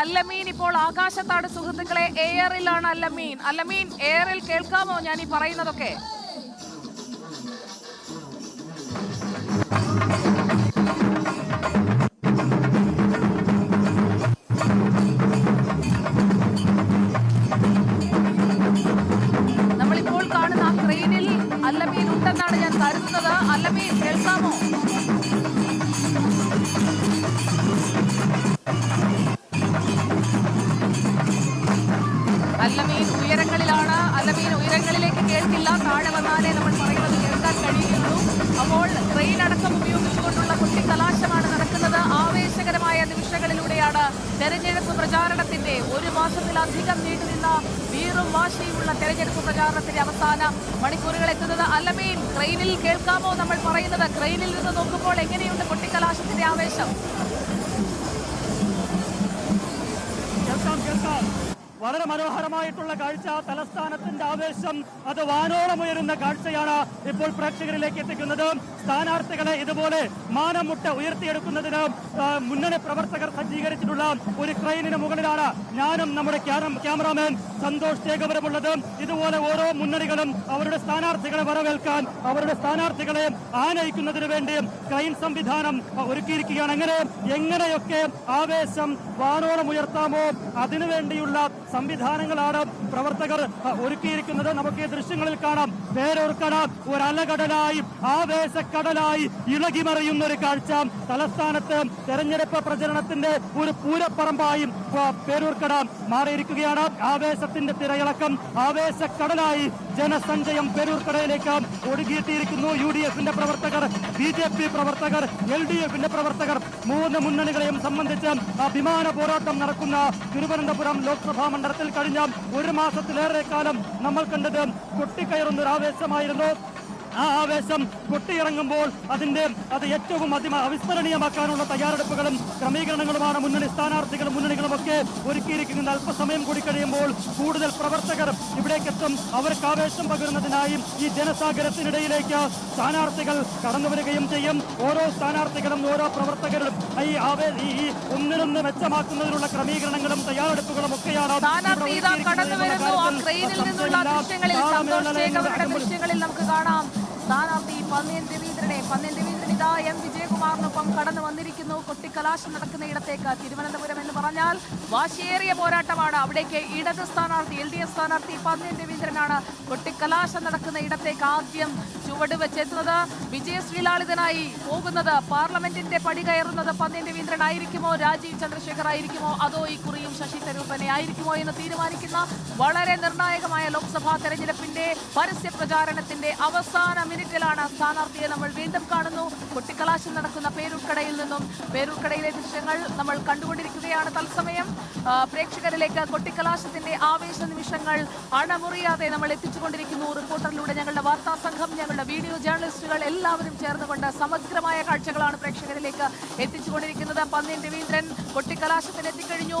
അല്ലമീൻ ഇപ്പോൾ ആകാശത്താണ്. സുഹൃത്തുക്കളെ എയറിലാണ് അല്ലമീൻ. അല്ലമീൻ എയറിൽ കേൾക്കാമോ? ഞാൻ ഈ പറയുന്നതൊക്കെ. നമ്മളിപ്പോൾ കാണുന്ന ആ ക്രെയിനിൽ അല്ലമീൻ ഉണ്ടെന്നാണ് ഞാൻ കരുതുന്നത്. അല്ലമീൻ കേൾക്കാമോ? ഉയരങ്ങളിലാണ്. അല്ലെങ്കിൽ ഉയരങ്ങളിലേക്ക് കേൾക്കില്ല. താഴെ വന്നാലേ നമ്മൾ പറയുന്നത് കേൾക്കാൻ കഴിയുന്നു അപ്പോൾ ട്രെയിൻ അടക്കം ഉപയോഗിച്ചുകൊണ്ടുള്ള കുട്ടിക്കലാശമാണ് നടക്കുന്നത്. ആവേശകരമായ നിമിഷങ്ങളിലൂടെയാണ് തെരഞ്ഞെടുപ്പ് പ്രചാരണത്തിന്റെ ഒരു മാസത്തിലധികം നീണ്ടുനിന്ന വീറും വാശിയുമുള്ള തെരഞ്ഞെടുപ്പ് പ്രചാരണത്തിന്റെ അവസാന മണിക്കൂറുകൾ എത്തുന്നത്. അല്ലമീൻ ട്രെയിനിൽ കേൾക്കാമോ നമ്മൾ പറയുന്നത്? ട്രെയിനിൽ നിന്ന് നോക്കുമ്പോൾ എങ്ങനെയുണ്ട് കുട്ടിക്കലാശത്തിന്റെ ആവേശം? കേൾക്കാം കേൾക്കാം. വളരെ മനോഹരമായിട്ടുള്ള കാഴ്ച. തലസ്ഥാനത്തിന്റെ ആവേശം അത് വാനോളമുയരുന്ന കാഴ്ചയാണ് ഇപ്പോൾ പ്രേക്ഷകരിലേക്ക് എത്തിക്കുന്നത്. സ്ഥാനാർത്ഥികളെ ഇതുപോലെ മാനമുട്ട ഉയർത്തിയെടുക്കുന്നതിന് മുന്നണി പ്രവർത്തകർ സജ്ജീകരിച്ചിട്ടുള്ള ഒരു ക്രെയിനിന് മുകളിലാണ് ഞാനും നമ്മുടെ ക്യാമറാമാൻ സന്തോഷ് ശേഖരമുള്ളത് ഇതുപോലെ ഓരോ മുന്നണികളും അവരുടെ സ്ഥാനാർത്ഥികളെ വരവേൽക്കാൻ അവരുടെ സ്ഥാനാർത്ഥികളെ ആനയിക്കുന്നതിന് വേണ്ടി ക്രൈൻ സംവിധാനം ഒരുക്കിയിരിക്കുകയാണ്. അങ്ങനെ എങ്ങനെയൊക്കെ ആവേശം വാനോളം ഉയർത്താമോ അതിനുവേണ്ടിയുള്ള സംവിധാനങ്ങളാണ് പ്രവർത്തകർ ഒരുക്കിയിരിക്കുന്നത്. നമുക്ക് ഈ ദൃശ്യങ്ങളിൽ കാണാം. പേരൂർക്കട ഒരു അലകടലായി ആവേശക്കടലായി ഇളകിമറിയുന്ന ഒരു കാഴ്ച. തലസ്ഥാനത്ത് തെരഞ്ഞെടുപ്പ് പ്രചരണത്തിന്റെ ഒരു പൂരപ്പറമ്പായി പേരൂർക്കട മാറിയിരിക്കുകയാണ്. ആവേശത്തിന്റെ തിരയിളക്കം ആവേശക്കടലായി ജനസഞ്ചയം പേരൂർക്കടയിലേക്ക് ഒടുങ്ങിയെത്തിയിരിക്കുന്നു യു ഡി എഫിന്റെ പ്രവർത്തകർ ബി ജെ പി പ്രവർത്തകർ എൽ ഡി എഫിന്റെ പ്രവർത്തകർ. മൂന്ന് മുന്നണികളെയും സംബന്ധിച്ച് അഭിമാന പോരാട്ടം നടക്കുന്ന തിരുവനന്തപുരം ലോക്സഭാ മണ്ഡലത്തിൽ കഴിഞ്ഞ ഒരു മാസത്തിലേറെ കാലം നമ്മൾ കണ്ടത്. കൊട്ടിക്കയറുന്ന ഒരു ആവേശമായിരുന്നു ആ ആവേശം പൊട്ടിയിറങ്ങുമ്പോൾ അതിന്റെ അത് ഏറ്റവും അതി അവിസ്മരണീയമാക്കാനുള്ള തയ്യാറെടുപ്പുകളും ക്രമീകരണങ്ങളുമാണ്. മുന്നണി സ്ഥാനാർത്ഥികളും മുന്നണികളും ഒക്കെ ഒരുക്കിയിരിക്കുന്നത് അല്പസമയം കൂടി കഴിയുമ്പോൾ കൂടുതൽ പ്രവർത്തകർ ഇവിടേക്കെത്തും. അവർക്ക് ആവേശം പകരുന്നതിനായി ഈ ജനസാഗരത്തിനിടയിലേക്ക് സ്ഥാനാർത്ഥികൾ കടന്നു വരികയും ചെയ്യും. ഓരോ സ്ഥാനാർത്ഥികളും ഓരോ പ്രവർത്തകരും ഈ ആവേ ഈ ഒന്നിനൊന്ന് മെച്ചമാക്കുന്നതിനുള്ള ക്രമീകരണങ്ങളും തയ്യാറെടുപ്പുകളും ഒക്കെയാണ് ദൃശ്യങ്ങളിൽ നമുക്ക് കാണാം. സ്ഥാനാർത്ഥി പന്നിയൻ രവീന്ദ്രനെ. പന്നിയൻ രവീന്ദ്രൻ ഇതാ എം വിജയകുമാറിനൊപ്പം കടന്നു വന്നിരിക്കുന്നു. കൊട്ടിക്കലാശം നടക്കുന്ന ഇടത്തേക്ക് തിരുവനന്തപുരം എന്ന് പറഞ്ഞാൽ വാശിയേറിയ പോരാട്ടമാണ്. അവിടേക്ക് ഇടത് സ്ഥാനാർത്ഥി എൽ ഡി എഫ് സ്ഥാനാർത്ഥി പന്നിയൻ രവീന്ദ്രനാണ് കൊട്ടിക്കലാശം നടക്കുന്ന ഇടത്തേക്ക് ആദ്യം ചുവട് വെച്ചെത്തുന്നത് വിജയശ്രീലാളിതനായി പോകുന്നത്. പാർലമെന്റിന്റെ പടി കയറുന്നത് പന്നിയൻ രവീന്ദ്രൻ ആയിരിക്കുമോ രാജീവ് ചന്ദ്രശേഖർ ആയിരിക്കുമോ? അതോ ഈ കുറിയും ശശി ആയിരിക്കുമോ എന്ന് തീരുമാനിക്കുന്ന വളരെ നിർണായകമായ ലോക്സഭാ തെരഞ്ഞെടുപ്പിന്റെ പരസ്യ പ്രചാരണത്തിന്റെ അവസാന മിനിറ്റിലാണ് സ്ഥാനാർത്ഥിയെ നമ്മൾ വീണ്ടും കാണുന്നു. കൊട്ടിക്കലാശം നടക്കുന്ന പേരൂർക്കടയിൽ നിന്നും പേരൂർക്കടയിലെ ദൃശ്യങ്ങൾ നമ്മൾ കണ്ടുകൊണ്ടിരിക്കുകയാണ്. തത്സമയം പ്രേക്ഷകരിലേക്ക് കൊട്ടിക്കലാശത്തിന്റെ ആവേശ നിമിഷങ്ങൾ അണമുറിയാതെ നമ്മൾ എത്തിച്ചുകൊണ്ടിരിക്കുന്നു. റിപ്പോർട്ടറിലൂടെ ഞങ്ങളുടെ വാർത്താ സംഘം ഞങ്ങളുടെ വീഡിയോ ജേർണലിസ്റ്റുകൾ എല്ലാവരും ചേർന്നുകൊണ്ട് സമഗ്രമായ കാഴ്ചകളാണ് പ്രേക്ഷകരിലേക്ക് എത്തിച്ചുകൊണ്ടിരിക്കുന്നത്. പന്നിയൻ രവീന്ദ്രൻ കൊട്ടിക്കലാശത്തിന് എത്തിക്കഴിഞ്ഞു.